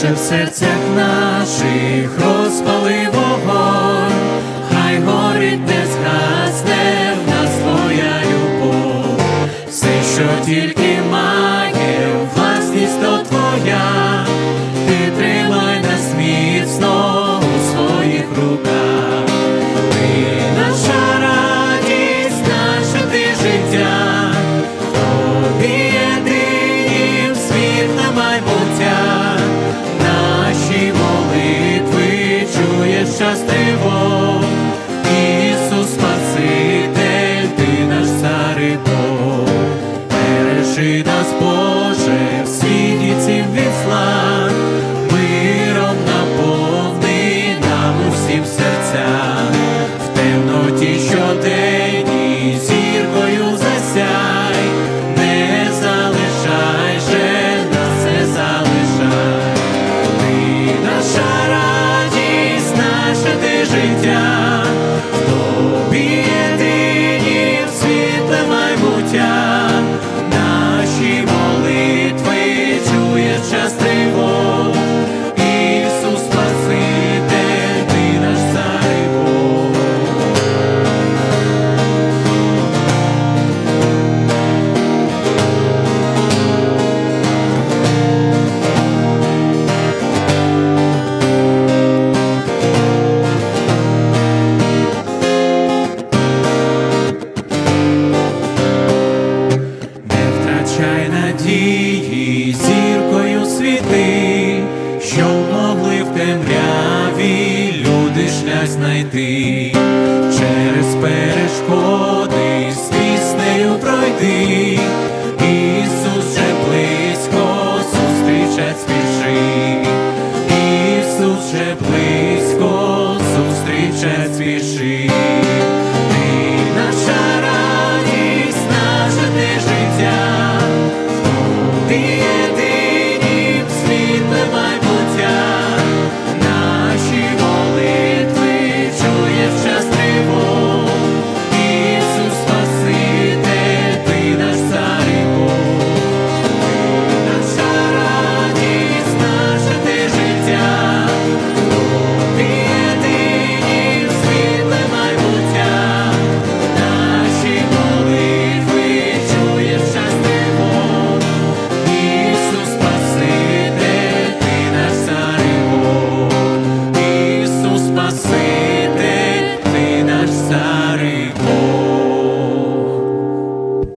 Боже, в серцях наших розпали вогонь, хай горить не згасне в нас твоя любов, все, що тільки має власність, то твоя, ти тримай нас міцно у своїх руках, ти наша радість, наше ти життя, тобі єдинім світ на майбуття, частиво, Ісус Спаситель, ти наш цар Бог, бережи нас, Боже, шлях знайти, через перешкоди з піснею пройти, Ісус же близько зустрічать спіши, Ісус же близько зустрічать спіши. Наша радість, наше те життя,